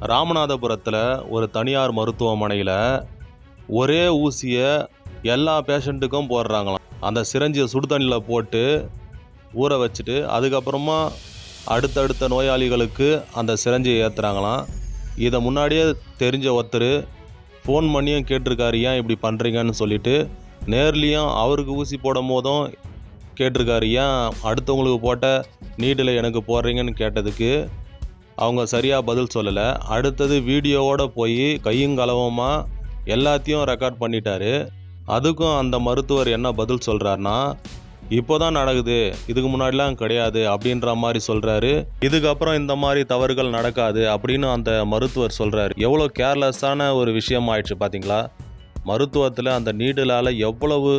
ராமநாதபுரத்தில் ஒரு தனியார் மருத்துவமனையில் ஒரே ஊசியை எல்லா பேஷண்ட்டுக்கும் போடுறாங்களாம். அந்த சிரஞ்சியை சுடு தண்ணியில் போட்டு ஊற வச்சுட்டு அதுக்கப்புறமா அடுத்தடுத்த நோயாளிகளுக்கு அந்த சிரஞ்சியை ஏற்றுறாங்களாம் இதை முன்னாடியே தெரிஞ்ச ஒருத்தர் ஃபோன் பண்ணியும் கேட்டிருக்காரு ஏன் இப்படி பண்ணுறீங்கன்னு சொல்லிட்டு நேர்லேயும் அவருக்கு ஊசி போடும் போதும் கேட்டிருக்காரு ஏன் அடுத்தவங்களுக்கு போட்ட நீடில் எனக்கு போடுறீங்கன்னு கேட்டதுக்கு அவங்க சரியாக பதில் சொல்லலை. அடுத்தது வீடியோவோடு போய் கையும் எல்லாத்தையும் ரெக்கார்ட் பண்ணிட்டாரு. அதுக்கும் அந்த மருத்துவர் என்ன பதில் சொல்கிறாருன்னா இப்போ தான் நடக்குது. இதுக்கு முன்னாடிலாம் கிடையாது அப்படின்ற மாதிரி சொல்கிறாரு இதுக்கப்புறம் இந்த மாதிரி தவறுகள் நடக்காது அப்படின்னு அந்த மருத்துவர் சொல்கிறாரு எவ்வளோ கேர்லெஸ்ஸான ஒரு விஷயம் ஆயிடுச்சு பார்த்தீங்களா மருத்துவத்தில் அந்த நீடலால் எவ்வளவு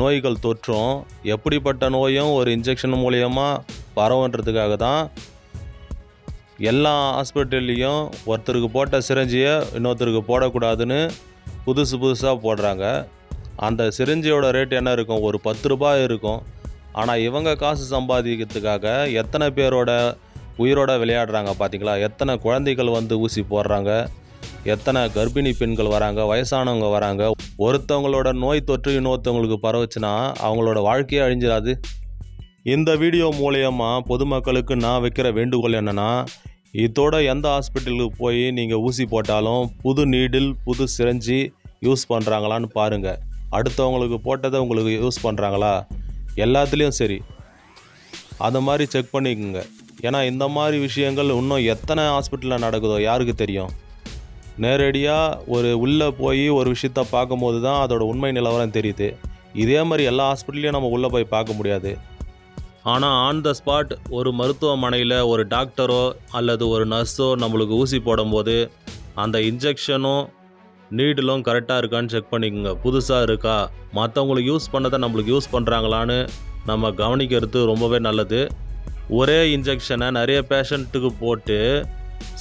நோய்கள் தொற்றும் எப்படிப்பட்ட நோயும் ஒரு இன்ஜெக்ஷன் மூலயமா பரவுன்றதுக்காக தான் எல்லா ஹாஸ்பிட்டல்லையும் ஒருத்தருக்கு போட்ட சிரஞ்சியை இன்னொருத்தருக்கு போடக்கூடாதுன்னு புதுசு புதுசாக போடுறாங்க. அந்த சிரஞ்சியோட ரேட் என்ன இருக்கும்? ஒரு பத்து ரூபாய் இருக்கும். ஆனால் இவங்க காசு சம்பாதிக்கிறதுக்காக எத்தனை பேரோட உயிரோட விளையாடுறாங்க பார்த்தீங்களா எத்தனை குழந்தைகள் வந்து ஊசி போடுறாங்க? எத்தனை கர்ப்பிணி பெண்கள் வராங்க? வயசானவங்க வராங்க? ஒருத்தவங்களோட நோய் தொற்று இன்னொருத்தவங்களுக்கு பரவுச்சுன்னா அவங்களோட வாழ்க்கையே அழிஞ்சிடாது இந்த வீடியோ மூலயமா பொதுமக்களுக்கு நான் வைக்கிற வேண்டுகோள் என்னென்னா இதோட எந்த ஹாஸ்பிட்டலுக்கு போய் நீங்கள் ஊசி போட்டாலும் புது நீடில் புது சிரஞ்சி யூஸ் பண்ணுறாங்களான்னு பாருங்கள் அடுத்தவங்களுக்கு போட்டதை உங்களுக்கு யூஸ் பண்ணுறாங்களா எல்லாத்துலேயும் சரி. அந்த மாதிரி செக் பண்ணிக்கோங்க. ஏன்னா இந்த மாதிரி விஷயங்கள் இன்னும் எத்தனை ஹாஸ்பிட்டலில் நடக்குதோ யாருக்கு தெரியும்? நேரடியாக ஒரு உள்ளே போய் ஒரு விஷயத்த பார்க்கும்போது தான் அதோட உண்மை நிலவரம் தெரியுது. இதே மாதிரி எல்லா ஹாஸ்பிட்டல்லையும் நம்ம உள்ளே போய் பார்க்க முடியாது. ஆனால் ஆன் த ஸ்பாட் ஒரு மருத்துவமனையில் ஒரு டாக்டரோ அல்லது ஒரு நர்ஸோ நம்மளுக்கு ஊசி போடும்போது அந்த இன்ஜெக்ஷனும் நீடிலும் கரெக்டாக இருக்கான்னு செக் பண்ணிக்கோங்க. புதுசாக இருக்கா? மற்றவங்களுக்கு யூஸ் பண்ணதை நம்மளுக்கு யூஸ் பண்ணுறாங்களான்னு நம்ம கவனிக்கிறது ரொம்பவே நல்லது. ஒரே இன்ஜெக்ஷனை நிறைய பேஷண்ட்டுக்கு போட்டு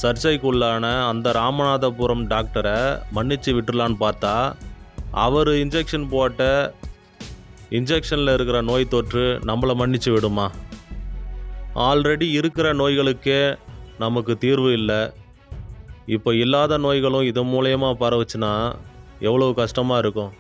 சர்ச்சைக்குள்ளான அந்த ராமநாதபுரம் டாக்டரை மன்னிச்சு விட்டுலான்னு பார்த்தா அவர் இன்ஜெக்ஷன் போட்ட இன்ஜெக்ஷனில் இருக்கிற நோய் தொற்று நம்மளை மன்னிச்சு விடுமா? ஆல்ரெடி இருக்கிற நோய்களுக்கே நமக்கு தீர்வு இல்லை. இப்போ இல்லாத நோய்களும் இது மூலயமா பரவுச்சுன்னா எவ்வளோ கஷ்டமாக இருக்கும்?